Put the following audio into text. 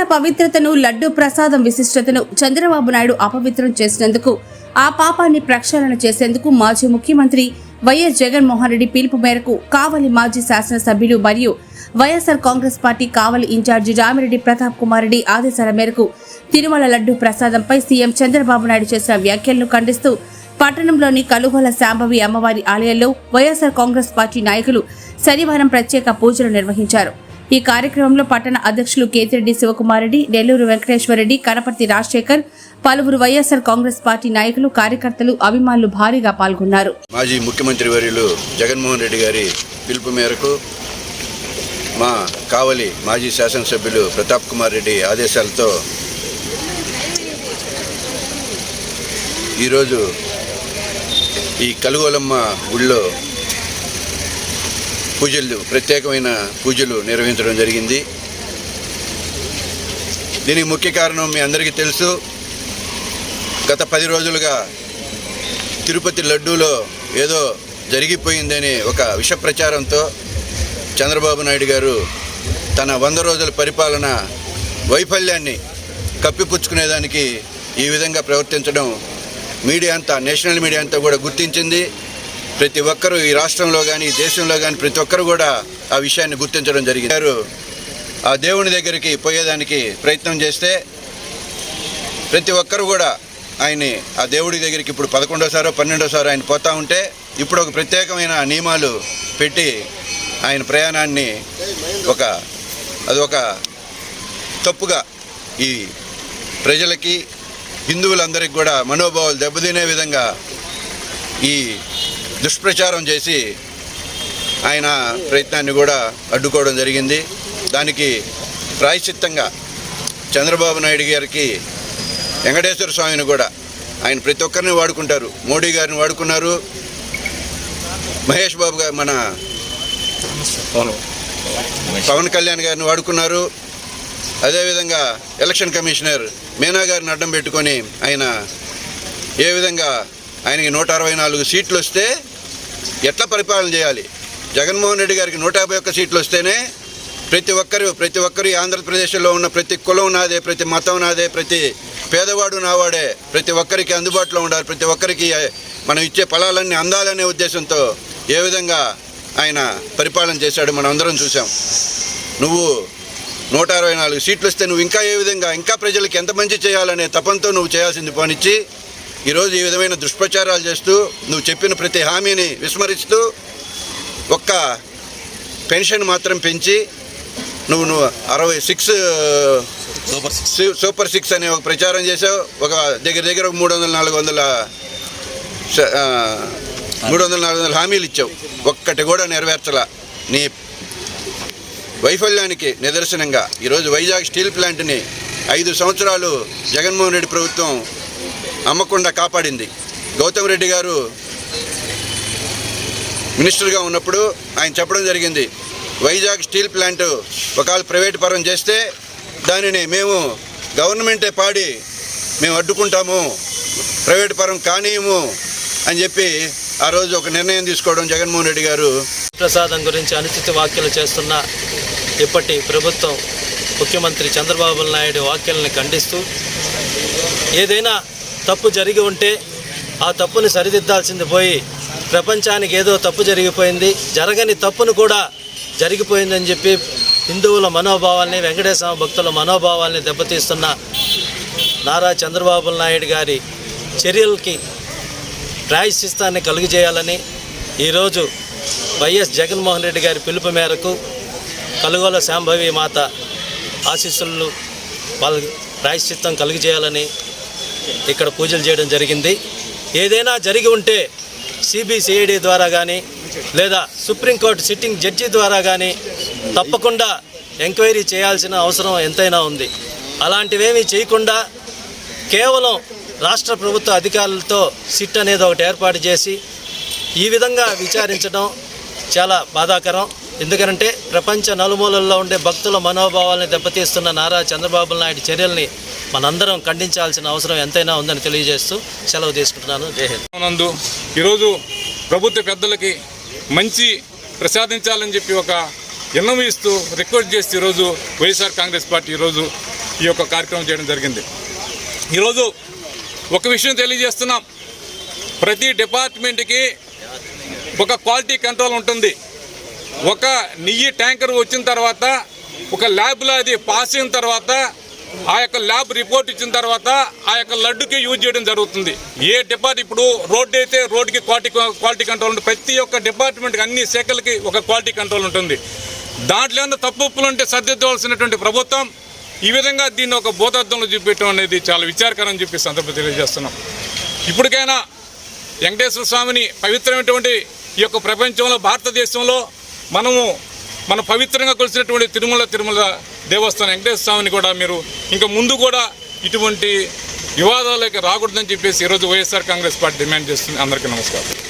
తిరుమల పవిత్రతను లడ్డు ప్రసాదం విశిష్టతను చంద్రబాబు నాయుడు అపవిత్రం చేసినందుకు ఆ పాపాన్ని ప్రక్షాళన చేసేందుకు మాజీ ముఖ్యమంత్రి వైఎస్ జగన్మోహన్ రెడ్డి పిలుపు మేరకు కావలి మాజీ శాసనసభ్యులు మరియు వైఎస్ఆర్ కాంగ్రెస్ పార్టీ కావలి ఇన్ఛార్జి రామిరెడ్డి ప్రతాప్ కుమార్ రెడ్డి ఆదేశాల మేరకు తిరుమల లడ్డు ప్రసాదంపై సీఎం చంద్రబాబు నాయుడు చేసిన వ్యాఖ్యలను ఖండిస్తూ పట్టణంలోని కలుగోల శాంభవి అమ్మవారి ఆలయంలో వైఎస్ఆర్ కాంగ్రెస్ పార్టీ నాయకులు శనివారం ప్రత్యేక పూజలు నిర్వహించారు. ఈ కార్యక్రమంలో పట్టణ అధ్యక్షులు కేతిరెడ్డి శివకుమారెడ్డి నెల్లూరు వెంకటేశ్వరరెడ్డి కనపర్తి రాజశేఖర్ పలువురు వైఎస్ఆర్ కాంగ్రెస్ పార్టీ నాయకులు కార్యకర్తలు అభిమానులు భారీగా పాల్గొన్నారు. మాజీ ముఖ్యమంత్రి వర్యులు జగన్మోహన్ రెడ్డి గారి పిలుపు మేరకు మా కావలి మాజీ శాసనసభ్యులు ప్రతాప్ కుమార్ రెడ్డి ఆదేశాలతో ఈరోజు ఈ కలుగోలమ్మ గుళ్ళో పూజలు ప్రత్యేకమైన పూజలు నిర్వహించడం జరిగింది. దీనికి ముఖ్య కారణం మీ అందరికీ తెలుసు. గత పది రోజులుగా తిరుపతి లడ్డూలో ఏదో జరిగిపోయిందని ఒక విష ప్రచారంతో చంద్రబాబు నాయుడు గారు తన వంద రోజుల పరిపాలన వైఫల్యాన్ని కప్పిపుచ్చుకునేదానికి ఈ విధంగా ప్రవర్తించడం మీడియా అంతా నేషనల్ మీడియా అంతా కూడా గుర్తించింది. ప్రతి ఒక్కరూ ఈ రాష్ట్రంలో కానీ ఈ దేశంలో కానీ ప్రతి ఒక్కరు కూడా ఆ విషయాన్ని గుర్తించడం జరిగింది. వారు ఆ దేవుని దగ్గరికి పోయేదానికి ప్రయత్నం చేస్తే ప్రతి ఒక్కరు కూడా ఆయన్ని ఆ దేవుడి దగ్గరికి ఇప్పుడు పదకొండోసారో పన్నెండోసారో ఆయన పోతా ఉంటే ఇప్పుడు ఒక ప్రత్యేకమైన నియమాలు పెట్టి ఆయన ప్రయాణాన్ని ఒక అది ఒక తప్పుగా ఈ ప్రజలకి హిందువులందరికీ కూడా మనోభావాలు దెబ్బతినే విధంగా ఈ దుష్ప్రచారం చేసి ఆయన ప్రయత్నాన్ని కూడా అడ్డుకోవడం జరిగింది. దానికి ప్రాయశ్చిత్తంగా చంద్రబాబు నాయుడు గారికి వెంకటేశ్వర స్వామిని కూడా ఆయన ప్రతి ఒక్కరిని వాడుకుంటారు. మోడీ గారిని వాడుకున్నారు. మహేష్ బాబు గారు మన పవన్ కళ్యాణ్ గారిని వాడుకున్నారు. అదేవిధంగా ఎలక్షన్ కమిషనర్ మీనా గారిని అడ్డం పెట్టుకొని ఆయన ఏ విధంగా ఆయనకి నూట అరవై నాలుగు సీట్లు వస్తే ఎట్లా పరిపాలన చేయాలి? జగన్మోహన్ రెడ్డి గారికి నూట యాభై ఒక్క సీట్లు వస్తేనే ప్రతి ఒక్కరు ప్రతి ఒక్కరు ఆంధ్రప్రదేశ్లో ఉన్న ప్రతి కులం నాదే ప్రతి మతం నాదే ప్రతి పేదవాడు నావాడే ప్రతి ఒక్కరికి అందుబాటులో ఉండాలి ప్రతి ఒక్కరికి మనం ఇచ్చే ఫలాలన్నీ అందాలనే ఉద్దేశంతో ఏ విధంగా ఆయన పరిపాలన చేశాడు మనం అందరం చూసాం నువ్వు నూట అరవై నాలుగు సీట్లు వస్తే నువ్వు ఇంకా ఏ విధంగా ఇంకా ప్రజలకు ఎంత మంచి చేయాలనే తపంతో నువ్వు చేయాల్సింది పోనిచ్చి ఈరోజు ఈ విధమైన దుష్ప్రచారాలు చేస్తూ నువ్వు చెప్పిన ప్రతి హామీని విస్మరిస్తూ ఒక్క పెన్షన్ మాత్రం పెంచి నువ్వు నువ్వు అరవై six super six. Super six అనే ఒక ప్రచారం చేసావు ఒక దగ్గర దగ్గర ఒక మూడు వందల నాలుగు వందల మూడు వందల నాలుగు వందల హామీలు ఇచ్చావు. ఒక్కటి కూడా నెరవేర్చలా. నీ వైఫల్యానికి నిదర్శనంగా ఈరోజు వైజాగ్ స్టీల్ ప్లాంట్ని ఐదు సంవత్సరాలు జగన్మోహన్ రెడ్డి ప్రభుత్వం అమ్మకుండా కాపాడింది. గౌతమ్ రెడ్డి గారు మినిస్టర్గా ఉన్నప్పుడు ఆయన చెప్పడం జరిగింది. వైజాగ్ స్టీల్ ప్లాంట్ ఒకవేళ ప్రైవేట్ పరం చేస్తే దానిని మేము గవర్నమెంటే పాడి మేము అడ్డుకుంటాము. ప్రైవేట్ పరం కానీయము అని చెప్పి ఆ రోజు ఒక నిర్ణయం తీసుకోవడం జగన్మోహన్ రెడ్డి గారు ప్రసాదం గురించి అనుచిత వ్యాఖ్యలు చేస్తున్న ఇప్పటి ప్రభుత్వం ముఖ్యమంత్రి చంద్రబాబు నాయుడు వ్యాఖ్యలను ఖండిస్తూ ఏదైనా తప్పు జరిగి ఉంటే ఆ తప్పుని సరిదిద్దాల్సింది పోయి ప్రపంచానికి ఏదో తప్పు జరిగిపోయింది. జరగని తప్పును కూడా జరిగిపోయిందని చెప్పి హిందువుల మనోభావాల్ని వెంకటేశ్వర భక్తుల మనోభావాల్ని దెబ్బతీస్తున్న నారా చంద్రబాబు నాయుడు గారి చర్యలకి ప్రాయశ్చిత్తాన్ని కలుగజేయాలని ఈరోజు వైఎస్ జగన్మోహన్ రెడ్డి గారి పిలుపు మేరకు కలుగోల శాంభవి మాత ఆశీస్సులు వాళ్ళకి ప్రాయశ్చిత్తం కలుగజేయాలని ఇక్కడ పూజలు చేయడం జరిగింది. ఏదైనా జరిగి ఉంటే సిబిసిఐడి ద్వారా కానీ లేదా సుప్రీంకోర్టు సిట్టింగ్ జడ్జి ద్వారా కానీ తప్పకుండా ఎంక్వైరీ చేయాల్సిన అవసరం ఎంతైనా ఉంది. అలాంటివేమీ చేయకుండా కేవలం రాష్ట్ర ప్రభుత్వ అధికారులతో సిట్ అనేది ఒకటి ఏర్పాటు చేసి ఈ విధంగా విచారించడం చాలా బాధాకరం. ఎందుకంటే ప్రపంచ నలుమూలల్లో ఉండే భక్తుల మనోభావాల్ని దెబ్బతీస్తున్న నారా చంద్రబాబు నాయుడు చర్యల్ని మనందరం ఖండించాల్సిన అవసరం ఎంతైనా ఉందని తెలియజేస్తూ సెలవు తీసుకుంటున్నాను. నందు ఈరోజు ప్రభుత్వ పెద్దలకి మంచి ప్రసాదించాలని చెప్పి ఒక విన్నవిస్తూ రిక్వెస్ట్ చేసి ఈరోజు వైఎస్ఆర్ కాంగ్రెస్ పార్టీ ఈరోజు ఈ యొక్క కార్యక్రమం చేయడం జరిగింది. ఈరోజు ఒక విషయం తెలియజేస్తున్నాం. ప్రతి డిపార్ట్మెంట్కి ఒక క్వాలిటీ కంట్రోల్ ఉంటుంది. ఒక నెయ్యి ట్యాంకర్ వచ్చిన తర్వాత ఒక ల్యాబ్లో అది పాస్ అయిన తర్వాత ఆ యొక్క ల్యాబ్ రిపోర్ట్ ఇచ్చిన తర్వాత ఆ యొక్క లడ్డుకి యూజ్ చేయడం జరుగుతుంది. ఏ డిపార్ట్ ఇప్పుడు రోడ్డు అయితే రోడ్డుకి క్వాలిటీ క్వాలిటీ కంట్రోల్ ఉంటుంది ప్రతి ఒక్క డిపార్ట్మెంట్కి అన్ని శాఖలకి ఒక క్వాలిటీ కంట్రోల్ ఉంటుంది. దాంట్లో ఏమైనా తప్పులు ఉంటే సర్దిద్దవలసినటువంటి ప్రభుత్వం ఈ విధంగా దీన్ని ఒక భూతత్వంలో చూపించడం అనేది చాలా విచారకరం చెప్పి సందర్భం తెలియజేస్తున్నాం. ఇప్పటికైనా వెంకటేశ్వర స్వామిని పవిత్రమైనటువంటి ఈ యొక్క ప్రపంచంలో భారతదేశంలో మనము మన పవిత్రంగా కొలిసినటువంటి తిరుమల తిరుమల దేవస్థానం వెంకటేశ్వర స్వామిని కూడా మీరు ఇంకా ముందు కూడా ఇటువంటి వివాదాలకి రాకూడదని చెప్పేసి ఈరోజు వైఎస్ఆర్ కాంగ్రెస్ పార్టీ డిమాండ్ చేస్తుంది. అందరికీ నమస్కారం.